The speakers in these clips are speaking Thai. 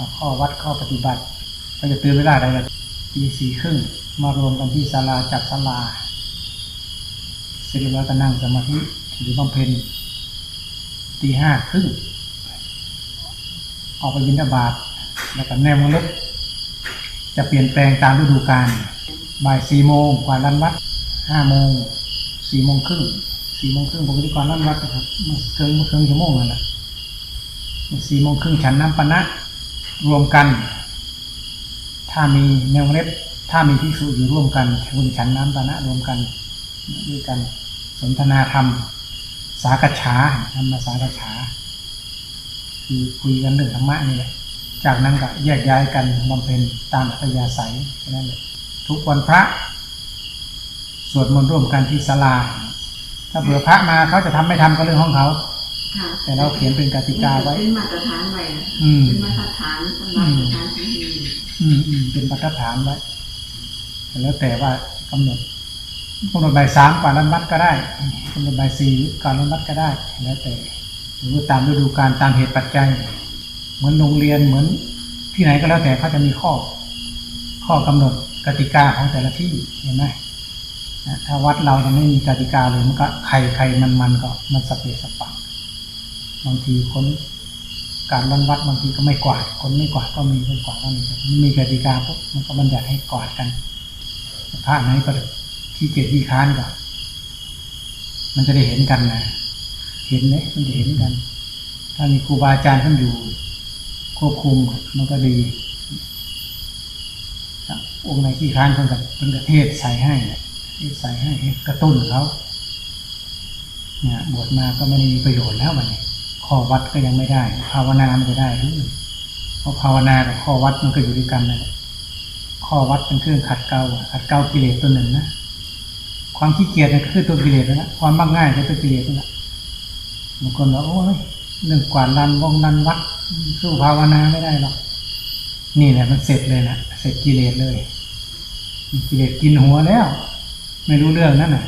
เอาข้อวัดข้อปฏิบัติก็จะตื่นเวลาใดกันตีสี่ครึ่งมารวมกันที่ศาลาจัดศาลาเสร็จแล้วก็นั่งสมาธิหรือบำเพ็ญตีห้าครึ่งออกไปบิณฑบาตแล้วก็แนวมนุษย์จะเปลี่ยนแปลงตามฤดูกาลบ่ายสี่โมงกว่ารันวัดห้าโมงสี่โมงครึ่งสี่โมงครึ่งปกติก่อนรันวัดนะครับมันเกินเกินชั่วโมงนั่นแหละสี่โมงครึ่งฉันน้ำปะนะ รวมกัน ถ้ามีแนวเล็บ ถ้ามีภิกษุอยู่ร่วมกันคุณฉันน้ำปะนะรวมกันด้วยกันสนทนาธรรม สากฉาธรรมสากฉาคือคุยกันเรื่องธรรมะนี่แหละจากนั้นก็แยกย้ายกันบำเพ็ญตามอัธยาศัยแค่นั้นเลยทุกวันพระสวดมนต์ร่วมกันที่ศาลา ถ้าเผื่อพระมาเขาจะทำไม่ทำก็เรื่องของเขา แต่เราเขียนเป็นกติกาไว้ เป็นมาตรฐานไว้นะอืมเป็นมาตรฐานสำหรับสถานที่นี้อืมอืมเป็นมาตรฐานไว้แต่แล้วแต่ว่ากำหนดกำหนดบ่ายสามก่อนรันวัดก็ได้กำหนดบ่ายสี่ก่อนรันวัดก็ได้ แล้วแต่หรือว่าตามฤดูกาลตามเหตุปัจจัย เหมือนโรงเรียนเหมือนที่ไหนก็แล้วแต่เขาจะมีข้อ ข้อกำหนดกติกาของแต่ละที่เห็นไหมนะถ้าวัดเรายังไม่มีกติกาเลยมันก็ใครใครมันมันก็มันสเปะสปะ บางทีคนการรันวัดบางทีก็ไม่กวาด คนไม่กวาดก็มีคนกวาดก็มีมันมีกติกาปุ๊บมันก็บัญญัติให้กวาดกันพระไหนก็ที่เกียจที่ค้านก็มันจะได้เห็นกันนะเห็นไหมมันจะเห็นกัน ถ้ามีครูบาอาจารย์ท่านอยู่ ควบคุมมันก็ดีองค์ไหนที่ค้านเพิ่นกับเพิ่นกับเทศใส่ให้เทศใส่ให้ให้กระตุ้นเขาเนี่ยบวชมาก็ไม่ได้มีประโยชน์แล้วมันเนี่ย ข้อวัดก็ยังไม่ได้ ภาวนามันจะได้หรือเพราะภาวนากับข้อวัดมันก็อยู่ด้วยกันนะข้อวัดเป็นเครื่องขัดเกลาขัดเกลากิเลสตัวหนึ่งนะความขี้เกียจเนี่ยก็คือตัวกิเลสนะความมักง่ายก็ตัวกิเลสแหละบางคนบอกโอ้ยเรื่องกวาดลานวงนันวัดสู้ภาวนาไม่ได้หรอกนี่แหละมันเสร็จเลยนะเสร็จกิเลสเลยกิเลสกินหัวแล้ว ไม่รู้เรื่องนั่นน่ะ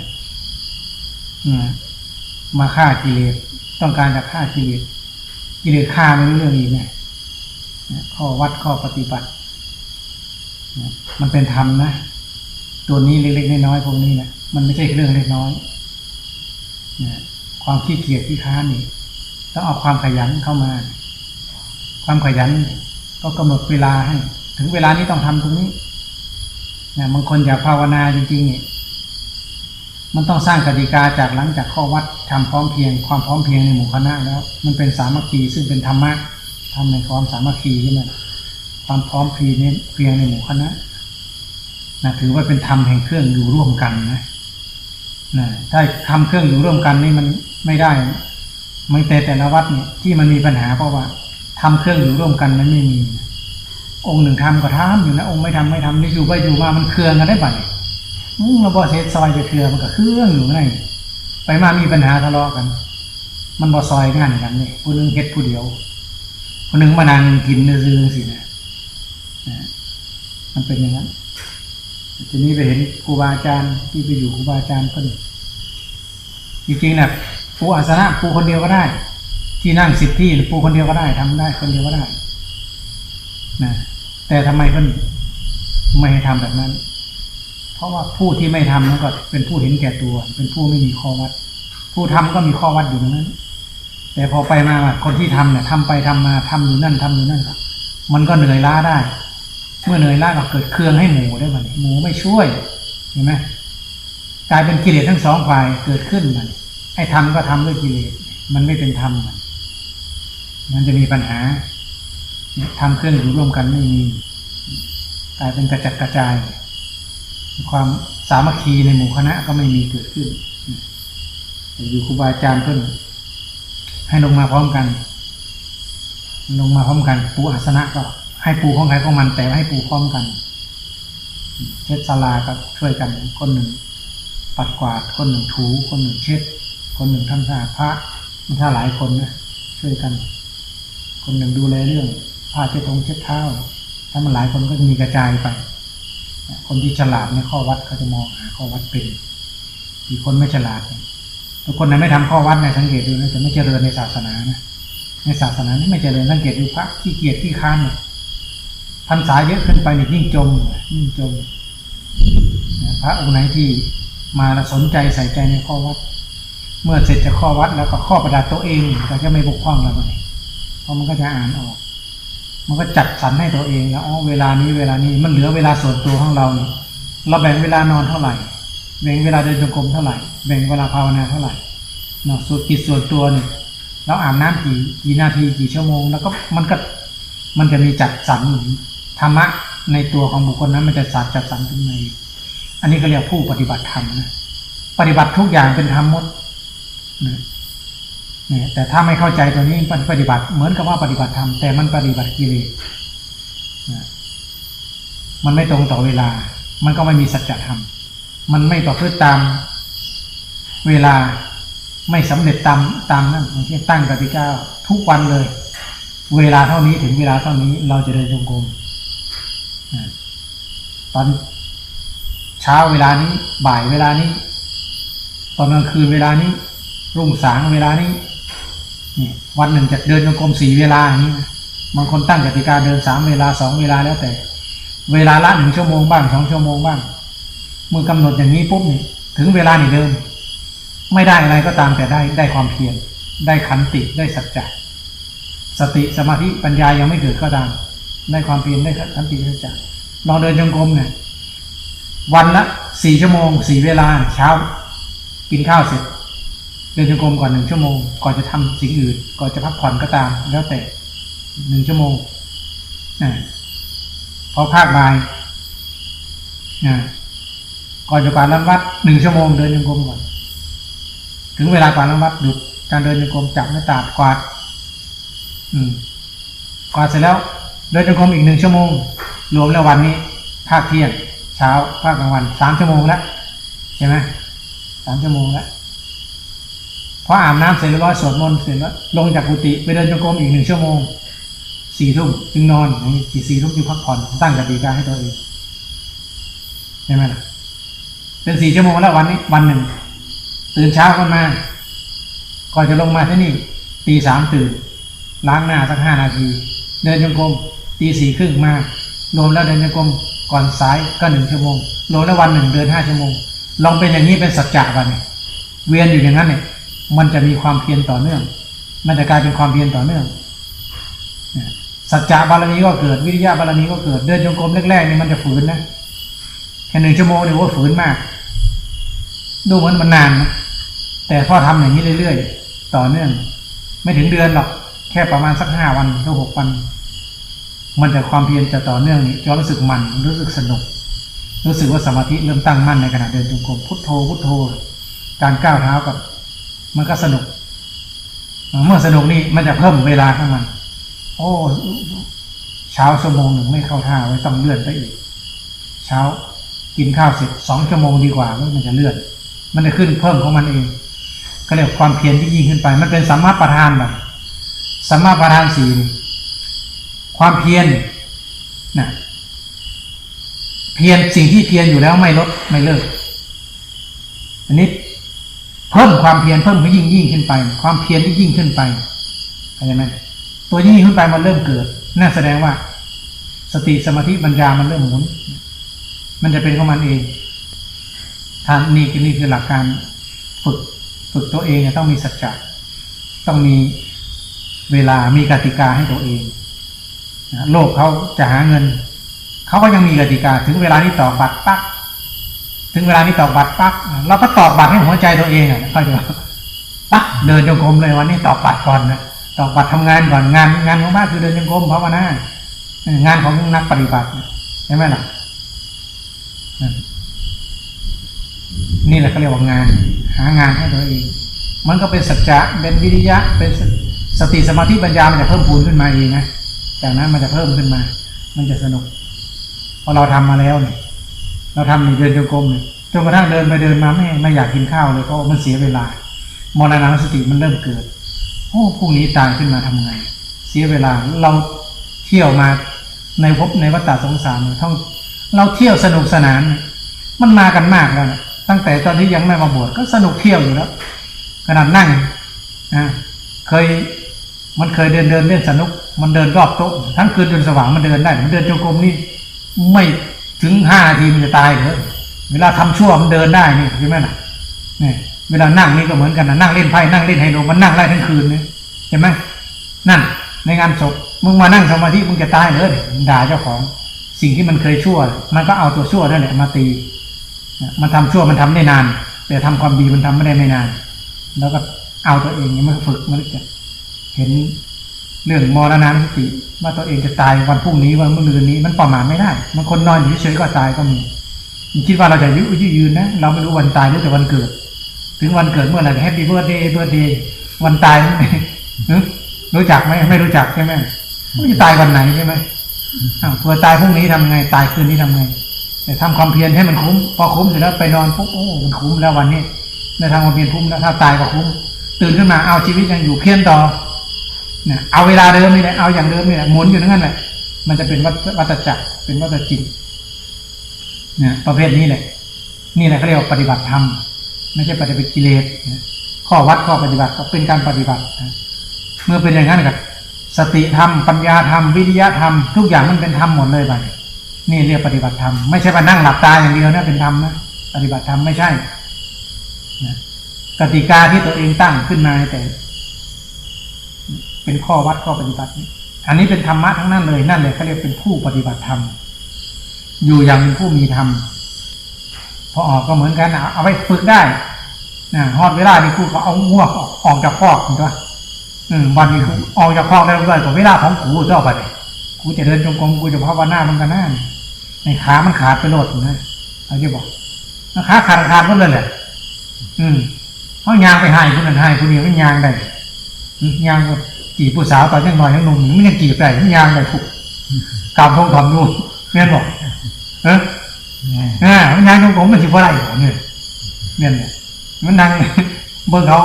มาฆ่ากิเลส ต้องการจะฆ่ากิเลสกิเลสฆ่าไม่รู้เรื่องอีกไงข้อวัดข้อปฏิบัติ มันเป็นธรรมนะ ตัวนี้เล็กๆน้อยๆพวกนี้นะมันไม่ใช่เรื่องเล็กน้อยนะความขี้เกียจขี้ค้านนี่ต้องเอาความขยันเข้ามา ความขยันก็กำหนดเวลาให้ ถึงเวลานี้ต้องทำตรงนี้นะบางคนอยากภาวนาจริงๆเนี่ย มันต้องสร้างกติกาจากหลังจากข้อวัดทำพร้อมเพียง ความพร้อมเพียงในหมู่คณะแล้ว มันเป็นสามัคคีซึ่งเป็นธรรมะทำในความสามัคคีที่มันความพร้อมเพียงในเพียงในหมู่คณะนะถือว่าเป็นธรรมแห่งเครื่องอยู่ร่วมกันนะนะถ้าทำเครื่องอยู่ร่วมกันนี่มันไม่ได้ไม่แต่แต่ละวัดเนี่ยที่มันมีปัญหาเพราะว่าทำเครื่องอยู่ร่วมกันมันไม่มี องค์หนึ่งทำก็ทำอยู่นะ องค์ไม่ทำไม่ทำนี่อยู่ไปอยู่มามันเครืองกันได้ปะเนี่ย อืมเราบอเซตซอยจะเคลือมันก็เครื่องอยู่ไงไปมามีปัญหาทะเลาะกัน มันบอซอยงานกันเนี่ยผู้หนึงเฮ็ดผู้เดียวผู้หนึงมานั่งกินซื่อๆสินะนะมันเป็นอย่างนั้นทีนี้ไปเห็นครูบาอาจารย์ที่ไปอยู่ครูบาอาจารย์ก็ดีจริงๆนะปูอาสนะปูคนเดียวก็ได้ ที่นั่งสิบที่ปูคนเดียวก็ได้ทำได้คนเดียวก็ได้นะแต่ทำไมเพิ่นไม่ให้ทำแบบนั้น ราะว่าผู้ที่ไม่ทำนั่นก็เป็นผู้เห็นแก่ตัว เป็นผู้ไม่มีข้อวัด ผู้ทำก็มีข้อวัดอยู่ตรงนั้น แต่พอไปมาคนที่ทำเนี่ยทำไปทำมาทำอยู่นั่นทำอยู่นั่นก็มันก็เหนื่อยล้าได้ เมื่อเหนื่อยล้าก็เกิดเครื่องให้หมูได้มันหมูไม่ช่วยเห็นไหมกลายเป็นกิเลสทั้งสองฝ่ายเกิดขึ้นมันไอ้ทำก็ทำด้วยกิเลสมันไม่เป็นธรรมมันมันจะมีปัญหาเนี่ยทำเครื่องอยู่ร่วมกันไม่มีกลายเป็นกระจัดกระจาย ความสามัคคีในหมู่คณะก็ไม่มีเกิดขึ้นแต่อยู่ครูบาอาจารย์เพิ่นให้ลงมาพร้อมกัน ลงมาพร้อมกัน ปูอาสนะก็ ให้ปูของใครของมันแต่ว่ให้ปูพร้อมกันเช็ดศาลาก็ช่วยกันคนหนึ่ง ปัดกวาดคนหนึ่งถู คนหนึ่งเช็ด คนหนึ่งทำสะอาดพระมันถ้าหลายคนนะช่วยกัน คนหนึ่งดูแลเรื่องผ้าเช็ดทงเช็ดเท้าถ้ามันหลายคนก็จะมีกระจายไป คนที่ฉลาดในข้อวัดเขาจะมองหาข้อวัดเป็นอีกคนไม่ฉลาดทุกคนนั้นไม่ทำข้อวัดในสังเกตดูนะจะไม่เจริญในศาสนานะในศาสนานี่ไม่เจริญสังเกตดูพระที่เกียรติที่ค้านเนี่ยพรรษาเยอะขึ้นไปนี่ยิ่งจมยิ่งจมพระองค์ไหนที่มาสนใจใส่ใจในข้อวัด เมื่อเสร็จจากข้อวัดแล้วก็ข้อประดับตัวเองก็จะไม่บกพร่องแล้วมันเพราะมันก็จะอ่านออก มันก็จัดสรรให้ตัวเองแล้วอ๋อเวลานี้เวลานี้มันเหลือเวลาส่วนตัวของเราเนี่ยเราแบ่งเวลานอนเท่าไหร่ แบ่งเวลาเดินจงกรมเท่าไหร่ แบ่งเวลาภาวนาเท่าไหร่เนาะส่วนกิจส่วนตัวเนี่ยเราอาบน้ำกี่กี่นาทีกี่ชั่วโมง แล้วก็มันก็มันจะมีจัดสรรธรรมะในตัวของบุคคลนั้นมันจะสัดจัดสรรขึ้นมางอันนี้ก็เรียกผู้ปฏิบัติธรรมนะ ปฏิบัติทุกอย่างเป็นธรรมหมดนะ เนี่ยแต่ถ้าไม่เข้าใจตัวนี้ปฏิบัติเหมือนกับว่าปฏิบัติธรรมแต่มันปฏิบัติกิเลสมันไม่ตรงต่อเวลา มันก็ไม่มีสัจธรรม มันไม่ประพฤติตามเวลาไม่สำเร็จตามตามนั้นอย่างเช่นตั้งกติกาทุกวันเลย เวลาเท่านี้ถึงเวลาเท่านี้เราจะเดินจงกรมตอนเช้าเวลานี้บ่ายเวลานี้ ตอนกลางคืนเวลานี้รุ่งสางเวลานี้ นี่วันหนึ่งจะเดินจงกรมสี่เวลาอย่างนี้บางคนตั้งกติกาเดินสามเวลาสองเวลาแล้วแต่ เวลาละหนึ่งชั่วโมงบ้างสองชั่วโมงบ้างเมื่อกำหนดอย่างนี้ปุ๊บนี่ถึงเวลานี่เดิมไม่ได้อะไรก็ตามแต่ได้ได้ความเพียรได้ขันติได้สัจจะสติสมาธิปัญญายังไม่เกิดก็ตามได้ความเพียรได้ขันติสัจจะลองเดินจงกรมเนี่ยวันละสี่ชั่วโมงสี่เวลาเช้า กินข้าวเสร็จ เดินจงกรมก่อนหนึ่งชั่วโมง ก่อนจะทำสิ่งอื่น ก่อนจะพักผ่อนก็ตาม แล้วแต่หนึ่งชั่วโมงนะพอภาคบ่ายนะก่อนจะการล้ำวัดหนึ่งชั่วโมงเดินจงกรมก่อน ถึงเวลาการล้ำวัดหยุดการเดินจงกรมจับหน้าตาดกวาด อืมกวาดเสร็จแล้ว เดินจงกรมอีกหนึ่งชั่วโมง รวมแล้ววันนี้ ภาคเที่ยง เช้าภาคกลางวันสามชั่วโมงแล้วใช่ไหมสามชั่วโมงแล้ว พออาบน้ำเสร็จเรียบร้อยสวดมนต์เสร็จแล้วลงจากกุฏิไปเดินจงกรมอีกหนึ่งชั่วโมงสี่ทุ่มจึงนอนอย่างนี้สี่สี่ทุ่มจึงพักผ่อนตั้งกติกาให้ตัวเองใช่ไหมล่ะเป็นสี่ชั่วโมงแล้ววันนี้วันหนึ่ง ตื่นเช้าขึ้นมา ก่อนจะลงมาที่นี่ตีสามตื่น ล้างหน้าสักห้านาที เดินจงกรมตีสี่ครึ่งมารวมแล้วเดินจงกรมก่อนสายก็หนึ่งชั่วโมงรวมแล้ววันหนึ่งเดินห้าชั่วโมงลองเป็นอย่างนี้เป็นสัจจะวันเวียนอยู่อย่างนั้นเนี่ย มันจะมีความเพียรต่อเนื่อง มันจะกลายเป็นความเพียรต่อเนื่องสัจจะบารมีก็เกิดวิริยะบารมีก็เกิดเดินจงกรมแรกๆนี่มันจะฝืนนะแค่หนึ่งชั่วโมงเนี่ยวว่าฝืนมาก ดูเหมือนมันนานนะแต่พอทำอย่างนี้เรื่อยๆ ต่อเนื่อง ไม่ถึงเดือนหรอกแค่ประมาณสักห้าวันหรือหกวัน มันจะความเพียรจะต่อเนื่องนี่จะรู้สึกมันรู้สึกสนุก รู้สึกว่าสมาธิเริ่มตั้งมั่นในขณะเดินจงกรมพุทโธพุทโธ การก้าวเท้ากับ มันก็สนุก เมื่อสนุกนี่มันจะเพิ่มเวลาของมัน โอ้ เช้าชั่วโมงหนึ่งไม่เข้าท่าไว้ต้องเลื่อนไปอีก เช้ากินข้าวเสร็จสองชั่วโมงดีกว่ามันจะเลื่อน มันจะขึ้นเพิ่มของมันเองก็เรียกความเพียรที่ยิ่งขึ้นไป มันเป็นสัมมาประธานแบบสัมมาประธานสี่ความเพียรนะเพียรสิ่งที่เพียรอยู่แล้วไม่ลดไม่เลิก อันนี้ เพิ่มความเพียรเพิ่มให้ยิ่งยิ่งขึ้นไป ความเพียรที่ยิ่งขึ้นไปเข้าใจไหมตัวยิ่งขึ้นไปมันเริ่มเกิดนั่นแสดงว่า สติสมาธิปัญญามันเริ่มหมุน มันจะเป็นของมันเองทานนี่คือนี่คือหลักการฝึกฝึกตัวเองเนี่ยต้องมีสัจจะต้องมีเวลามีกติกาให้ตัวเองโลกเขาจะหาเงินเขาก็ยังมีกติกาถึงเวลานี้ต่อบัตรปัก ถึงเวลานี้ต่อบัตรปักเราก็ตอกบัตรให้หัวใจตัวเองอะเข้าใจปักเดินจงกรมเลยวันนี้ตอกบัตรก่อนนะตอกบัตรทำงานก่อนงานงานของบ้านคือเดินจงกรมภาวนางานของนักปฏิบัติใช่ไหมล่ะนี่แหละเขาเรียกว่างาน หางานให้ตัวเอง มันก็เป็นสัจจะเป็นวิริยะ เป็นสติสมาธิปัญญามันจะเพิ่มพูนขึ้นมาเองนะจากนั้นมันจะเพิ่มขึ้นมา มันจะสนุกพอเราทำมาแล้วเนี่ย เราทำนี่เดินจงกรมเนี่ยจนกระทั่งเดินไปเดินมาไม่ไม่อยากกินข้าวเลยเพราะมันเสียเวลามรณะสติมันเริ่มเกิดโอ้พรุ่งนี้ตายขึ้นมาทำไง เสียเวลาเราเที่ยวมาในภพในวัฏสงสารท่องเราเที่ยวสนุกสนาน มันมากันมากแล้วนะตั้งแต่ตอนที่ยังไม่มาบวชก็สนุกเที่ยวอยู่แล้วขนาดนั่งนะเคยมันเคยเดินเดินเล่นสนุก มันเดินรอบโต๊ะทั้งคืนจนสว่างมันเดินได้มันเดินจงกรมนี่ไม่ ถึงห้านาทีมันจะตายเลยเวลาทำชั่วมันเดินได้นี่ใช่ไหมล่ะเนี่ยเวลานั่งนี่ก็เหมือนกันนะนั่งเล่นไพ่นั่งเล่นไฮโลมันนั่งได้ทั้งคืนเนี่ยเห็นไหมนั่น ในงานศพมึงมานั่งสมาธิมึงจะตายเลยด่าเจ้าของ สิ่งที่มันเคยชั่ว มันก็เอาตัวชั่วนั่นแหละมาตี มันทำชั่วมันทำได้นาน แต่ทำความดีมันทำไม่ได้ไม่นาน แล้วก็เอาตัวเองเนี่ยมันฝึกมันจะเห็น เรื่องมรณะสติว่าตัวเองจะตายวันพรุ่งนี้วันมะรืนนี้มันประมาทไม่ได้บางคนนอนอยู่เฉยก็ตายก็มีคิดว่าเราจะยุยืยืนนะ เราไม่รู้วันตายหรือแต่วันเกิด ถึงวันเกิดเมื่อไหร่แฮปปี้เบิร์ดเดย์เบิร์ดเดย์วันตายหึรู้จักไหมไม่รู้จักใช่ไหมมันจะตายวันไหนใช่ไหมอ้าเผื่อตายพรุ่งนี้ทำไงตายคืนนี้ทำไงแต่ทำความเพียรให้มันคุ้ม พอคุ้มเสร็จแล้วไปนอนปุ๊บโอ้มันคุ้มแล้ววันนี้ได้ทำความเพียรคุ้มแล้วถ้าตายก็คุ้ม ตื่นขึ้นมาเอาชีวิตยังอยู่เพียรต่อ นี่ยเอาเวลาเดิมนี่แหละเอาอย่างเดิมนี่แหละหมุนอยู่นั่นแหละมันจะเป็นวัฏวัฏจักรเป็นวัฏจิตนี่ยประเภทนี้แหละนี่แหละเขาเรียกว่าปฏิบัติธรรมไม่ใช่ปฏิบัติกิเลสนะข้อวัดข้อปฏิบัติก็เป็นการปฏิบัตินะเมื่อเป็นอย่างนั้นกับสติธรรมปัญญาธรรมวิริยะธรรมทุกอย่างมันเป็นธรรมหมดเลยไปนี่เรียกปฏิบัติธรรมไม่ใช่มานั่งหลับตาอย่างเดียวนะเป็นธรรมนะปฏิบัติธรรมไม่ใช่นะกติกาที่ตัวเองตั้งขึ้นมาแต่ เป็นข้อวัดข้อปฏิบัติ อันนี้เป็นธรรมะทั้งนั้นเลยนั่นเลยเขาเรียกเป็นผู้ปฏิบัติธรรม อยู่อย่างเป็นผู้มีธรรมพอออกก็เหมือนกันเอาเอาไปฝึกได้นะฮอดเวลานี่กูก็เอางวกออกออกจากคอกถูกปะอืมวันนี้ออกจากคอกได้ด้วยก็เวลาของกูเจ้าไปเลยกูจะเดินจงกรมกูจะภาวนามันกันหน้าในขามันขาดไปโลดนะเขาจะบอกนะขาขาดขาดหมดเลยแหละอืมเขายางไปให้คนนั้นให้คนนี้มันยางได้ยางก็ จีบผู้สาวตอนยังน้อยยังหนุ่มมันยังจีบได้มันยางได้ถูกกามทองทำนู่นแม่นบอกเอออ่ามันยังตรงผมมันสิบ่ได้หรอกเนี่ยเนี่ยเนี่ยมันนั่งเบิ่งเขา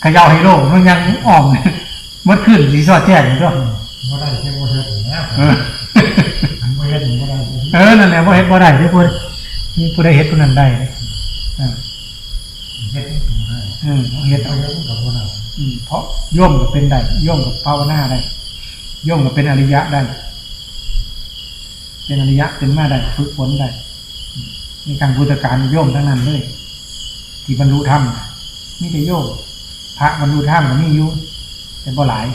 เขย่าไฮโลมันยังอ่อมเนี่ยมันขึ้นสีสอดแจ้งอยู่ด้วยบ่ได้แค่บ่เฮ็ดนะเอออันบ่เฮ็ดนี่บ่ได้เออนั่นแหละบ่เฮ็ดบ่ได้ที่พูดนี่ผู้ใดเฮ็ดผู้นั้นได้เลยอ่าเฮ็ดนี่บ่ได้อืมเฮ็ดเอาเอาเฮ็ดกับบ่ได้อืม เพราะโยมก็เป็นได้โยมกับภาวนาได้โยมก็เป็นอริยะได้ เป็นอริยะเป็นมาได้ฝึกฝนได้ในการพุทธการโยมทั้งนั้นเลยที่บรรลุธรรมน่ะมีแต่โยมพระบรรลุธรรมก็มีอยู่แต่บ่หลาย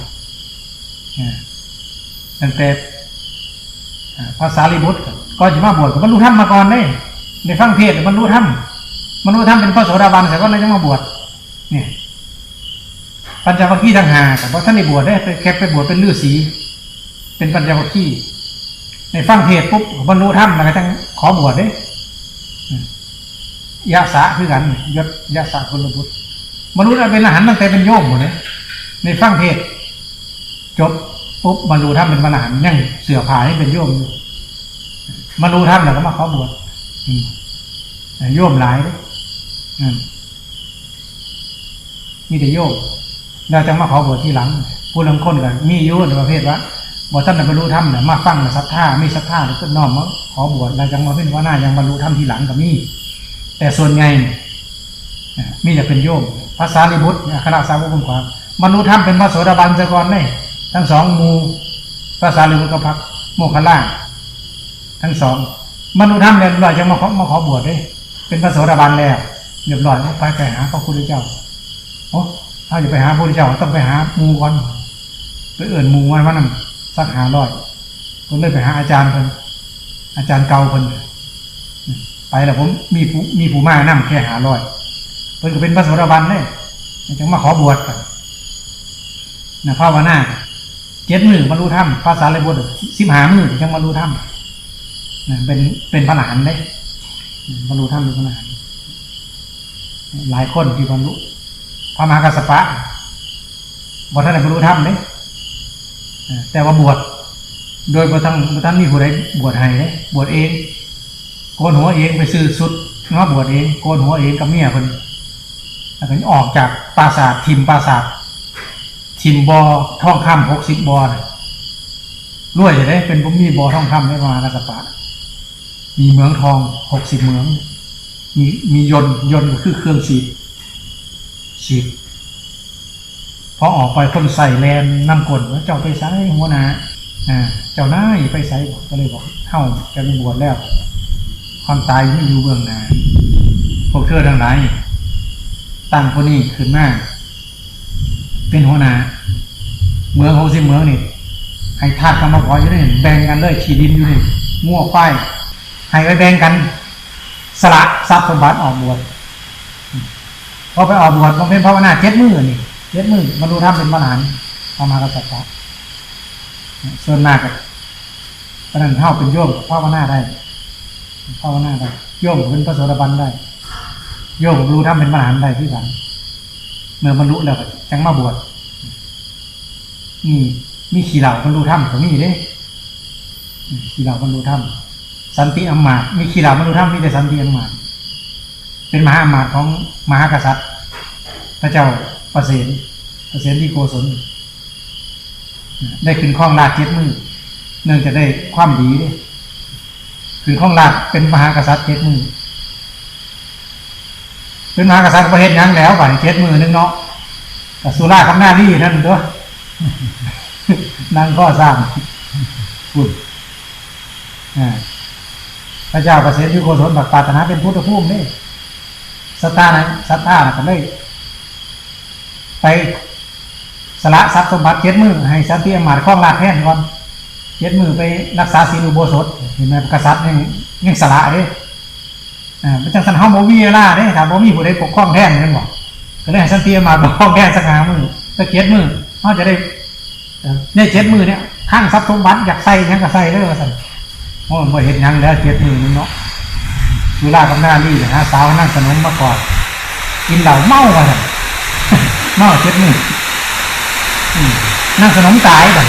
ตั้งแต่ภาษาลิบุตรก็จะมาบวชกับบรรลุธรรมมาก่อนเด้ในฟังเทศบรรลุธรรมบรรลุธรรมเป็นพระโสดาบันแต่ก็เลยจะมาบวชเนี่ย ปัญจวัคคีย์ต่างหาแต่ว่าท่านในบวชได้ไปแค่ไปบวชเป็นฤาษีเป็นปัญจวัคคีย์ในฟังเทศปุ๊บบรรลุธรรมแล้วก็ต้งขอบวชเด้ยะสะคือกันยศยะสะคนละบุตรบรรลุเป็นอรหันต์ตั้งแต่เป็นโยมหมดเลยในฟังเทศ จบปุ๊บบรรลุธรรมเป็นพระอรหันต์ยังเสือผาให้เป็นโยมอยู่บรรลุธรรมแล้วก็มาขอบวชโยมหลายเด้อืมมีแต่โยม เราจะมาขอบวชที่หลัง ผู้ลางคนก็มียู่ในประเภทว่าบวชท่านได้บรรลุธรรมเนี่ยมาฟังแล้วศรัทธามีศรัทธาแล้วก็น้อมมาขอบวชเราจะมาเป็นว่าหน้ายังบรรลุธรรมที่หลังก็มีแต่ส่วนใหญ่มีแต่เป็นโยมภาษาลิบุตรคณะสาวกคุณความบรรลุธรรมเป็นพระโสดาบันซะกอนเลยทั้งสองมูภาษาลิบุตรกับพระโมคคัลลาทั้งสองบรรลุธรรมเรียบร้อยจะมาขอมาขอบวชเลยเป็นพระโสดาบันแล้วเรียบร้อยไปไปหาพระพุทธเจ้า ถ้าจะไปหาพระพุทธเจ้าต้องไปหามูก่อนไปเอื่นมูไว้ว่านั่นสักหาร้อยก็เลยไปหาอาจารย์เพิ่นอาจารย์เก่าเพิ่นไปแล้วผมมีผู้มีผู้มานั่แค่หาร้อยเพิ่นก็เป็นพระโสดาบันเลยจังมาขอบวชกันนะภาวนาเจ็ดมือบรรลุธรรมภาษาเลยบทสิบหามือจังบรรลุธรรมนะเป็นเป็นพระหลานเลยบรรลุธรรมเป็นพระหลานหลายคนที่บรรลุ ระมหากัสสปะบวชท่านได้บรรลุธรรมเนี่ยแต่ว่าบวชโดยบวชทั้งบ่ท่านมีผู้ใดบวชให้เนี่ยบวชเองโกนหัวเองไปซื้อสุดมาบวชเองโกนหัวเองกับเมียเพิ่นแล้วก็ออกจากปราสาททิมปราสาททิมบอท่องคำหกสิบบอนะรวยจะได้เป็นผมมีบอท่องคำได้มากัสสปะ มีเมืองทองหกสิบเมือง มีมียนยนก็คือเครื่องฉี ดฉีดพอออกไปคนใส่แลนนำกลว่าเจ้าไปใส่หัวหน้าอ่าเจ้านายไปใส่ก็เลยบอกเฮ้าจะไมีบวชแล้ว ความตายไม่อยู่เบื้องหน้าพวกเธอทั้งหลายตั้งคนนี้ขึ้นมาเป็นหัวหน้าเมืองของสิเมืองนี่ให้ทาสกรรมพออยู่นี่แบ่งกันเลยขีดินอยู่นี่มั่วควายให้ไปแบ่งกัน สละทรัพย์สมบัติออกบวช พอไปออกบวชต้องเป็นภาวนาเจ็ดมือนี่เจ็ดมือมาดูทำเป็นมหันต์เอามากษัตริย์ส่วนมากอะตอนนั้นเข้าเป็นโยมภาวนาได้ภาวนาได้โยมเป็นพระโสดาบันได้ โยมรู้ทำเป็นมหันต์ได้ที่สันเมื่อบรรลุแล้วจังมาบวชนี่มีขี่เหล่าบรรลุธรรมก็มีเด้ขี่เหล่าบรรลุธรรมสันติอำมามีขี่เหล่าบรรลุธรรมมีแต่สันติอำมา เป็นมหาอมาตย์ของมหากษัตริย์ พระเจ้าประเสนประเสนที่โกศลได้ขึ้นข้องราชเจ็ดมือเนื่องจากได้ความดีเด้คือข้องราชเป็นมหากษัตริย์เจ็ดมือเป็นมหากษัตริย์ประเทศยังแล้วบ่ายเจ็ดมือนึงเนาะแต่สุราคำหน้ารี่นั่นด้วนั่งข้อสร้างคุณอ่าพระเจ้าประเสริฐยุโกศลบักปารถนาเป็นพุทธภูมินี่ สตาร์นะสัตตานะก็เลยไปสละทรัพย์สมบัติเจ็ดมือให้สันติอมาตย์ข้องราชแทนก่อนเจ็ดมือไปรักษาศีลอุโบสถเห็นไหมกษัตริย์ยังยังสละเด้อ่าเป็นจังสันเฮาบ่มีเวลาเด้ถ้าบ่มีผู้ใดปกครองแท่นนั่นบ่ก็เลยให้สันติมาปกครองแทนสักหามือสักเจ็ดมือเฮาจะได้เอ่อในเจ็ดมือเนี่ยข้างทรัพย์สมบัติอยากใส่ยังก็ใส่เด้อว่าซั่นโอ้บ่เฮ็ดหยังแล้วเจ็ดมือนึงเนาะ เวลากับหน้านี่หาสาวนั่งสนมมาก่อนกินเหล้าเมาว่าซั่นเมาเจ็ดมืออืมนั่งสนมตายบัด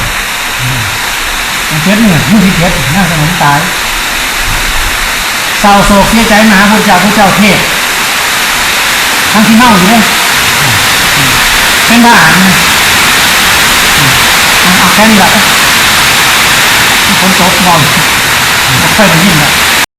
เจ็ดนี่มือที่เจ็ดน่าสนมตายเศร้าโศกเสียใจมหาพระเจ้าพระเจ้าเทศทั้งที่เมาอยู่เลยเป็นทหารนะเอาแค่นี้แหละคนตกบอลไม่ค่อยได้ยินหรอก